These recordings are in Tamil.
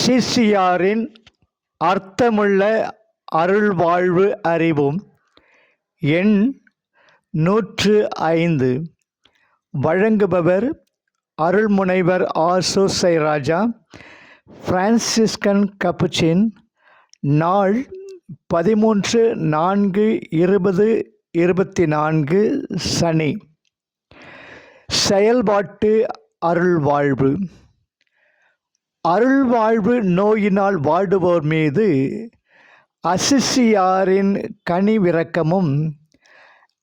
சிசிஆரின் அர்த்தமுள்ள அருள்வாழ்வு அறிவும் எண் நூற்று ஐந்து. வழங்குபவர் அருள்முனைவர் ஆசோசை ராஜா பிரான்சிஸ்கன் கப்புச்சின் நாள் பதிமூன்று நான்கு இருபது இருபத்தி நான்கு சனி. செயல்பாட்டு அருள்வாழ்வு. அருள்வாழ்வு நோயினால் வாடுவோர் மீது அசிசியாரின் கனிவிறக்கமும்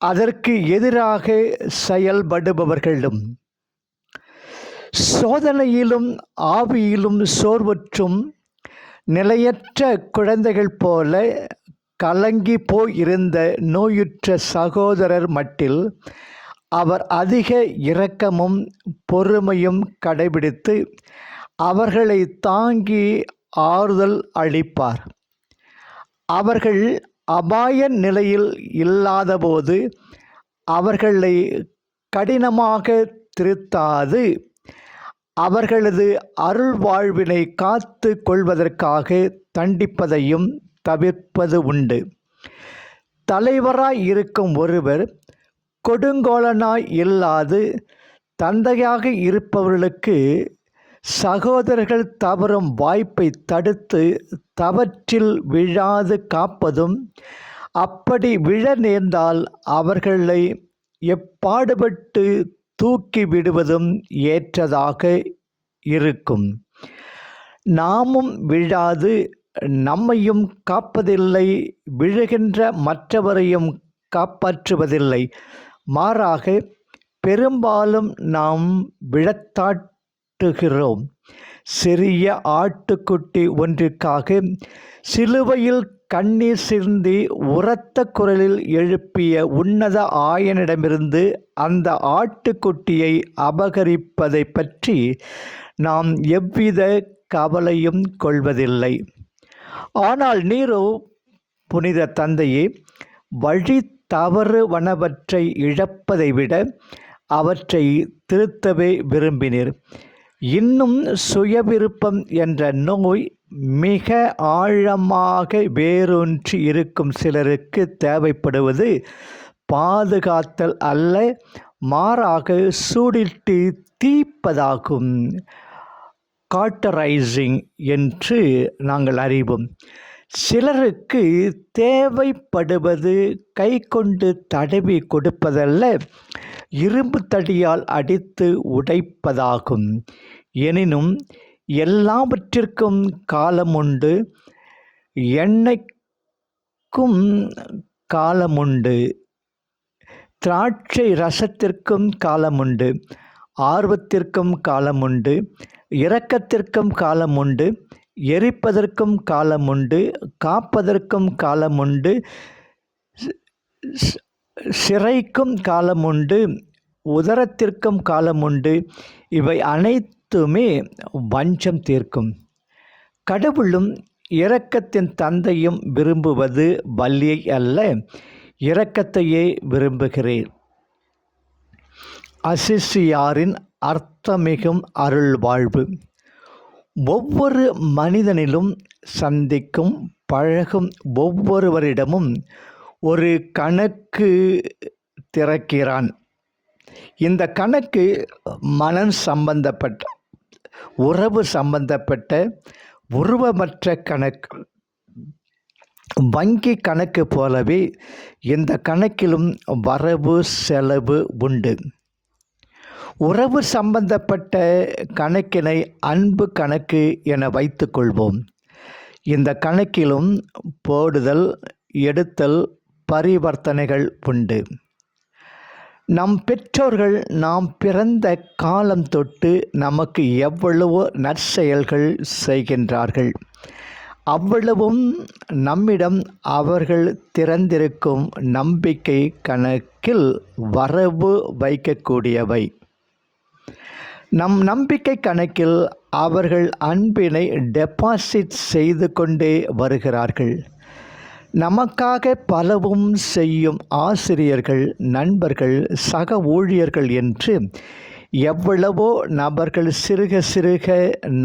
அதற்கு எதிராக செயல்படுபவர்களும் சோதனையிலும் ஆவியிலும் சோர்வற்றும் நிலையற்ற குழந்தைகள் போல கலங்கி போயிருந்த நோயுற்ற சகோதரர் மட்டில் அவர் அதிக இரக்கமும் பொறுமையும் கடைபிடித்து அவர்களை தாங்கி ஆறுதல் அளிப்பார். அவர்கள் அபாய நிலையில் இல்லாதபோது அவர்களை கடினமாக திருத்தாது. அவர்களது அருள் வாழ்வினை காத்து கொள்வதற்காக தண்டிப்பதையும் தவிர்ப்பது உண்டு. தலைவராய் இருக்கும் ஒருவர் கொடுங்கோலனாய் இல்லாது தந்தையாக இருப்பவர்களுக்கு சகோதரர்கள் தவறும் வாய்ப்பை தடுத்து தவற்றில் விழாது காப்பதும் அப்படி விழ நேர்ந்தால் அவர்களை எப்பாடுபட்டு தூக்கி விடுவதும் ஏற்றதாக இருக்கும். நாமும் விழாது நம்மையும் காப்பதில்லை விழுகின்ற மற்றவரையும் காப்பாற்றுவதில்லை. மாறாக பெரும்பாலும் நாம் விழத்தாட் காட்டுகிறோம். சிறிய ஆட்டுக்குட்டி ஒன்றிற்காக சிலுவையில் கண்ணீர் சிந்தி உரத்த குரலில் எழுப்பிய உன்னத ஆயனிடமிருந்து அந்த ஆட்டுக்குட்டியை அபகரிப்பதை பற்றி நாம் எவ்வித கவலையும் கொள்வதில்லை. ஆனால் நீரோ புனித தந்தையே வழி தவறுவனவற்றை இழப்பதை விட அவற்றை திருத்தவே விரும்பினீர். இன்னும் சுயவிருப்பம் என்ற நோய் மிக ஆழமாக வேரூன்றி இருக்கும் சிலருக்கு தேவைப்படுவது பாதுகாத்தல் அல்ல மாறாக சூடிட்டு தீப்பதாகும். காட்டரைசிங் என்று நாங்கள் அறிவோம். சிலருக்கு தேவைப்படுவது கை கொண்டு தடவி கொடுப்பதல்ல இரும்பு தடியால் அடித்து உடைப்பதாகும். எனினும் எல்லாவற்றிற்கும் காலமுண்டு எண்ணெய்க்கும் காலமுண்டு திராட்சை ரசத்திற்கும் காலமுண்டு ஆர்வத்திற்கும் காலமுண்டு இரக்கத்திற்கும் காலமுண்டு எரிப்பதற்கும் காலமுண்டு காப்பதற்கும் காலமுண்டு சிறைக்கும் காலமுண்டு உதரத்திற்கும் காலமுண்டு இவை அனைத்துமே வஞ்சம் தீர்க்கும். கடவுளும் இரக்கத்தின் தந்தையும் விரும்புவது வல்லியை அல்ல இரக்கத்தையே விரும்புகிறேன். அசிசியாரின் அர்த்தமிகும் அருள் வாழ்வு. ஒவ்வொரு மனிதனிலும் சந்திக்கும் பழகும் ஒவ்வொருவரிடமும் ஒரு கணக்கு திறக்கிறான். இந்த கணக்கு மனம் சம்பந்தப்பட்ட உறவு சம்பந்தப்பட்ட உருவமற்ற கணக்கு. வங்கி கணக்கு போலவே இந்த கணக்கிலும் வரவு செலவு உண்டு. உறவு சம்பந்தப்பட்ட கணக்கினை அன்பு கணக்கு என வைத்துக்கொள்வோம் இந்த கணக்கிலும் போடுதல் எடுத்தல் பரிவர்த்தனைகள் உண்டு. நம் பெற்றோர்கள் நாம் பிறந்த காலம் தொட்டு நமக்கு எவ்வளவோ நற்செயல்கள் செய்கின்றார்கள். அவ்வளவும் நம்மிடம் அவர்கள் திறந்திருக்கும் நம்பிக்கை கணக்கில் வரவு வைக்கக்கூடியவை. நம் நம்பிக்கை கணக்கில் அவர்கள் அன்பினை டெபாசிட் செய்து கொண்டே வருகிறார்கள். நமக்காக பலவும் செய்யும் ஆசிரியர்கள் நண்பர்கள் சக ஊழியர்கள் என்று எவ்வளவோ நபர்கள் சிறுக சிறுக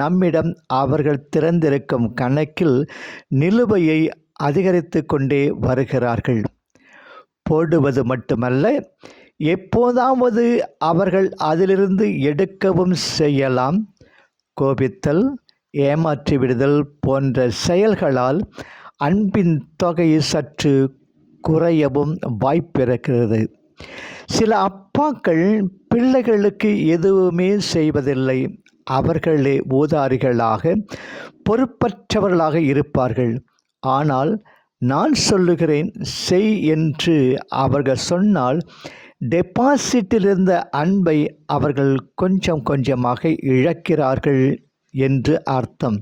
நம்மிடம் அவர்கள் திறந்திருக்கும் கணக்கில் நிலுவையை அதிகரித்து கொண்டே வருகிறார்கள். போடுவது மட்டுமல்ல எப்போதாவது அவர்கள் அதிலிருந்து எடுக்கவும் செய்யலாம். கோபித்தல் ஏமாற்றி விடுதல் போன்ற செயல்களால் அன்பின் தொகை சற்று குறையவும் வாய்ப்பிருக்கிறது சில அப்பாக்கள் பிள்ளைகளுக்கு எதுவுமே செய்வதில்லை. அவர்களே ஊதாரிகளாக பொறுப்பற்றவர்களாக இருப்பார்கள். ஆனால் நான் சொல்லுகிறேன் செய் என்று அவர்கள் சொன்னால் டெபாசிட்டிலிருந்த அன்பை அவர்கள் கொஞ்சம் கொஞ்சமாக இழக்கிறார்கள் என்று அர்த்தம்.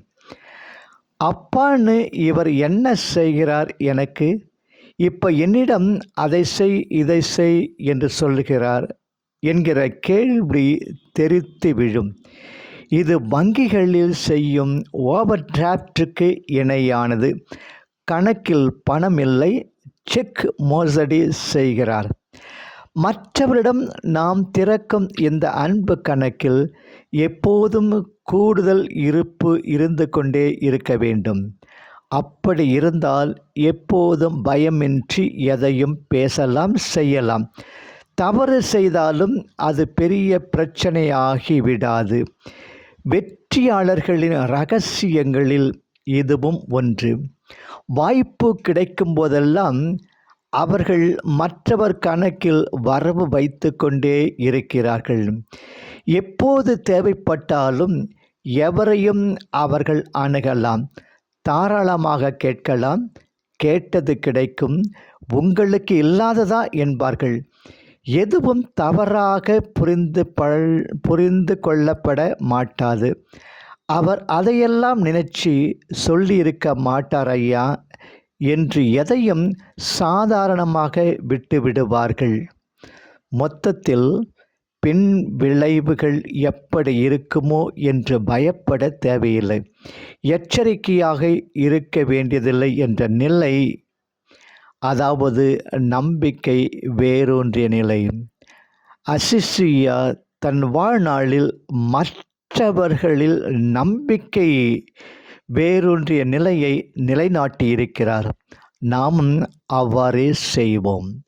அப்பான்னு இவர் என்ன செய்கிறார் எனக்கு? இப்போ என்னிடம் அதை செய் இதை செய் என்று சொல்லுகிறார் என்கிற கேள்வி தெரித்து விழும். இது வங்கிகளில் செய்யும் ஓவர் டிராப்டுக்கு இணையானது. கணக்கில் பணம் இல்லை செக் மோசடி செய்கிறார். மற்றவரிடம் நாம் திறக்கும் இந்த அன்பு கணக்கில் எப்போதும் கூடுதல் இருப்பு இருந்து கொண்டே இருக்க வேண்டும். அப்படி இருந்தால் எப்போதும் பயமின்றி எதையும் பேசலாம் செய்யலாம். தவறு செய்தாலும் அது பெரிய பிரச்சனையாகி விடாது. வெற்றியாளர்களின் ரகசியங்களில் இதுவும் ஒன்று. வாய்ப்பு கிடைக்கும் போதெல்லாம் அவர்கள் மற்றவர் கணக்கில் வரவு வைத்து கொண்டே இருக்கிறார்கள். எப்போது தேவைப்பட்டாலும் எவரையும் அவர்கள் அணுகலாம். தாராளமாக கேட்கலாம். கேட்டது கிடைக்கும். உங்களுக்கு இல்லாததா என்பார்கள். எதுவும் தவறாக புரிந்து பழ புரிந்து கொள்ளப்பட மாட்டாது. அவர் அதையெல்லாம் நினைச்சு சொல்லியிருக்க மாட்டார் ஐயா. என்று எதையும் சாதாரணமாக விட்டுவிடுவார்கள் மொத்தத்தில் பின் விளைவுகள் எப்படி இருக்குமோ என்று பயப்பட தேவையில்லை. எச்சரிக்கையாக இருக்க வேண்டியதில்லை என்ற நிலை அதாவது நம்பிக்கை வேரூன்றிய நிலை. அசிசியா தன் வாழ்நாளில் மற்றவர்களில் நம்பிக்கை வேரூன்றிய நிலையை நிலைநாட்டியிருக்கிறார். நாமும் அவ்வாறே செய்வோம்.